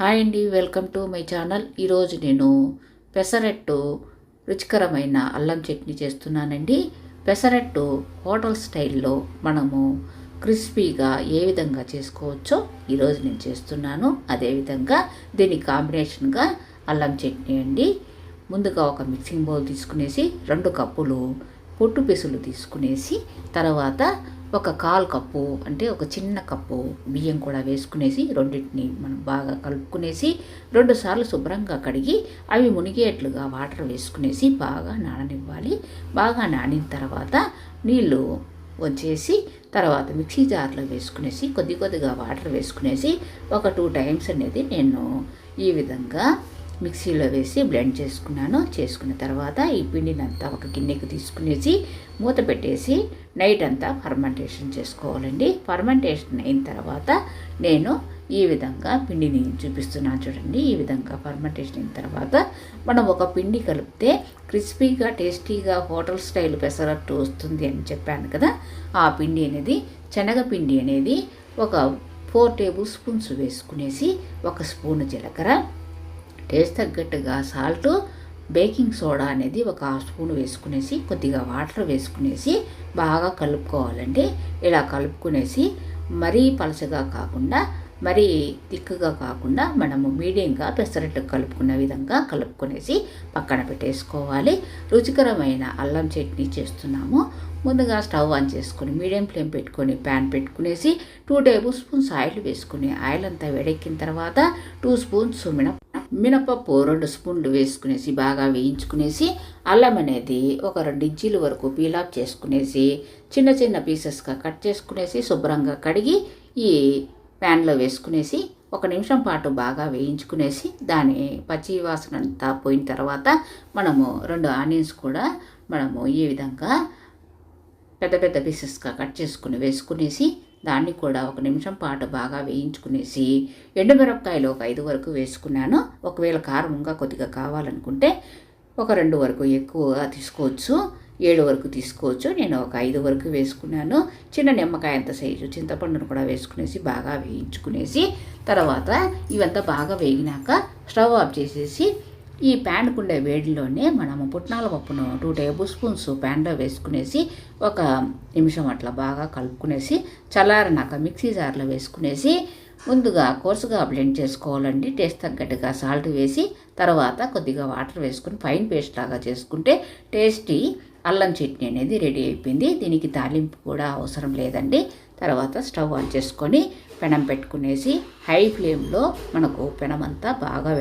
Hi అండి welcome to my channel. ఈరోజు నేను పెసరట్టు రుచికరమైన అల్లం చట్నీ చేస్తున్నానండి. పెసరట్టు హోటల్ స్టైల్లో మనము క్రిస్పీగా ఏ విధంగా చేసుకోవచ్చో ఈరోజు నేను చేస్తున్నాను. అదేవిధంగా దీని కాంబినేషన్గా అల్లం చట్నీ అండి. ముందుగా ఒక మిక్సింగ్ బౌల్ తీసుకునేసి రెండు కప్పులు పొట్టు పెసులు తీసుకునేసి తర్వాత ఒక కాల్ కప్పు అంటే ఒక చిన్న కప్పు బియ్యం కూడా వేసుకునేసి రెండింటిని మనం బాగా కలుపుకునేసి రెండుసార్లు శుభ్రంగా కడిగి అవి మునిగేట్లుగా వాటర్ వేసుకునేసి బాగా నాననివ్వాలి. బాగా నానిన తర్వాత నీళ్ళు వచ్చేసి తర్వాత మిక్సీ జార్లో వేసుకునేసి కొద్ది కొద్దిగా వాటర్ వేసుకునేసి ఒక టూ టైమ్స్ అనేది నేను ఈ విధంగా మిక్సీలో వేసి బ్లెండ్ చేసుకున్నాను. చేసుకున్న తర్వాత ఈ పిండిని అంతా ఒక గిన్నెకి తీసుకునేసి మూత పెట్టేసి నైట్ అంతా ఫర్మెంటేషన్ చేసుకోవాలండి. ఫర్మెంటేషన్ అయిన తర్వాత నేను ఈ విధంగా పిండిని చూపిస్తున్నాను చూడండి. ఈ విధంగా ఫర్మెంటేషన్ అయిన తర్వాత మనం ఒక పిండి కలిపితే క్రిస్పీగా టేస్టీగా హోటల్ స్టైల్ పెసరట్టు వస్తుంది అని చెప్పాను కదా. ఆ పిండి అనేది శనగపిండి అనేది ఒక ఫోర్ టేబుల్ స్పూన్స్ వేసుకునేసి ఒక స్పూన్ జీలకర్ర టేస్ట్ తగ్గట్టుగా సాల్ట్ బేకింగ్ సోడా అనేది ఒక హాఫ్ స్పూన్ వేసుకునేసి కొద్దిగా వాటర్ వేసుకునేసి బాగా కలుపుకోవాలండి. ఇలా కలుపుకునేసి మరీ పలచగా కాకుండా మరీ తిక్కుగా కాకుండా మనము మీడియంగా పెసరట్టు కలుపుకున్న విధంగా కలుపుకునేసి పక్కన పెట్టేసుకోవాలి. రుచికరమైన అల్లం చట్నీ చేస్తున్నాము. ముందుగా స్టవ్ ఆన్ చేసుకొని మీడియం ఫ్లేమ్ పెట్టుకొని ప్యాన్ పెట్టుకునేసి టూ టేబుల్ స్పూన్స్ ఆయిల్ వేసుకుని ఆయిల్ అంతా వేడెక్కిన తర్వాత టూ స్పూన్స్ మినప మినపప్పు రెండు స్పూన్లు వేసుకునేసి బాగా వేయించుకునేసి అల్లం అనేది ఒక రెండు ఇంచీల వరకు పీలాప్ చేసుకునేసి చిన్న చిన్న పీసెస్గా కట్ చేసుకునేసి శుభ్రంగా కడిగి ఈ ప్యాన్లో వేసుకునేసి ఒక నిమిషం పాటు బాగా వేయించుకునేసి దాని పచ్చి వాసన అంతా పోయిన తర్వాత మనము రెండు ఆనియన్స్ కూడా మనము ఈ విధంగా పెద్ద పెద్ద పీసెస్గా కట్ చేసుకుని వేసుకునేసి దాన్ని కూడా ఒక నిమిషం పాటు బాగా వేయించుకునేసి ఎండుమిరపకాయలు ఒక ఐదు వరకు వేసుకున్నాను. ఒకవేళ కారం ఇంకా కొద్దిగా కావాలనుకుంటే ఒక రెండు వరకు ఎక్కువగా తీసుకోవచ్చు. ఏడు వరకు తీసుకోవచ్చు. నేను ఒక ఐదు వరకు వేసుకున్నాను. చిన్న నిమ్మకాయ అంత సైజు చింతపండును కూడా వేసుకునేసి బాగా వేయించుకునేసి తర్వాత ఇవంతా బాగా వేగినాక స్టవ్ ఆఫ్ చేసేసి ఈ ప్యాన్కుండే వేడిలోనే మనము పుట్నాల పప్పును టూ టేబుల్ స్పూన్స్ ప్యాన్లో వేసుకునేసి ఒక నిమిషం అట్లా బాగా కలుపుకునేసి చల్లారినాక మిక్సీ జార్లో వేసుకునేసి ముందుగా కోర్సుగా బ్లెండ్ చేసుకోవాలండి. టేస్ట్ తగ్గట్టుగా సాల్ట్ వేసి తర్వాత కొద్దిగా వాటర్ వేసుకుని ఫైన్ పేస్ట్ లాగా చేసుకుంటే టేస్టీ అల్లం చట్నీ అనేది రెడీ అయిపోయింది. దీనికి తాలింపు కూడా అవసరం లేదండి. తర్వాత స్టవ్ ఆన్ చేసుకొని పెనం పెట్టుకునేసి హై ఫ్లేమ్లో మనకు పెనం అంతా బాగా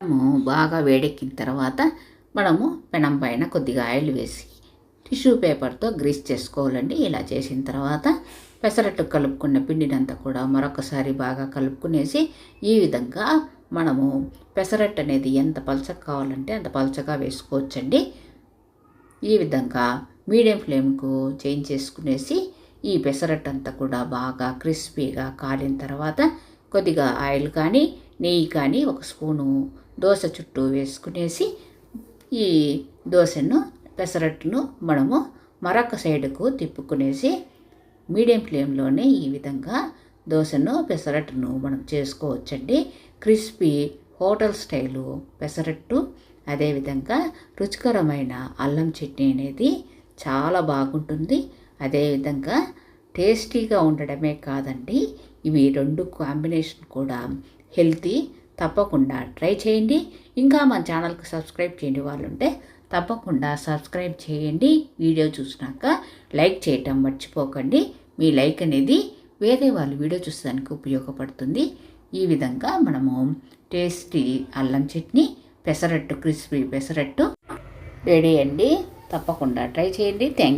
మనము బాగా వేడెక్కిన తర్వాత మనము పెనం పైన కొద్దిగా ఆయిల్ వేసి టిష్యూ పేపర్తో గ్రీస్ చేసుకోవాలండి. ఇలా చేసిన తర్వాత పెసరట్టు కలుపుకున్న పిండినంతా కూడా మరొకసారి బాగా కలుపుకునేసి ఈ విధంగా మనము పెసరట్టు అనేది ఎంత పలచగా కావాలంటే అంత పలచగా వేసుకోవచ్చండి. ఈ విధంగా మీడియం ఫ్లేమ్కు చేంజ్ చేసుకునేసి ఈ పెసరట్టు అంతా కూడా బాగా క్రిస్పీగా కాలిన తర్వాత కొద్దిగా ఆయిల్ కానీ నెయ్యి కానీ ఒక స్పూను దోశ చుట్టూ వేసుకునేసి ఈ దోశను పెసరట్టును మనము మరొక సైడుకు తిప్పుకునేసి మీడియం ఫ్లేమ్లోనే ఈ విధంగా దోశను పెసరట్టును మనం చేసుకోవచ్చండి. క్రిస్పీ హోటల్ స్టైలు పెసరట్టు అదేవిధంగా రుచికరమైన అల్లం చట్నీ అనేది చాలా బాగుంటుంది. అదేవిధంగా టేస్టీగా ఉండడమే కాదండి ఇవి రెండు కాంబినేషన్ కూడా హెల్తీ తప్పకుండా ట్రై చేయండి. ఇంకా మన ఛానల్కి సబ్స్క్రైబ్ చేయండి వాళ్ళు ఉంటే తప్పకుండా సబ్స్క్రైబ్ చేయండి. వీడియో చూసినాక లైక్ చేయటం మర్చిపోకండి. మీ లైక్ అనేది వేరే వాళ్ళు వీడియో చూసేదానికి ఉపయోగపడుతుంది. ఈ విధంగా మనము టేస్టీ అల్లం chutney pesarattu crispy pesarattu ready అండి. తప్పకుండా ట్రై చేయండి. థ్యాంక్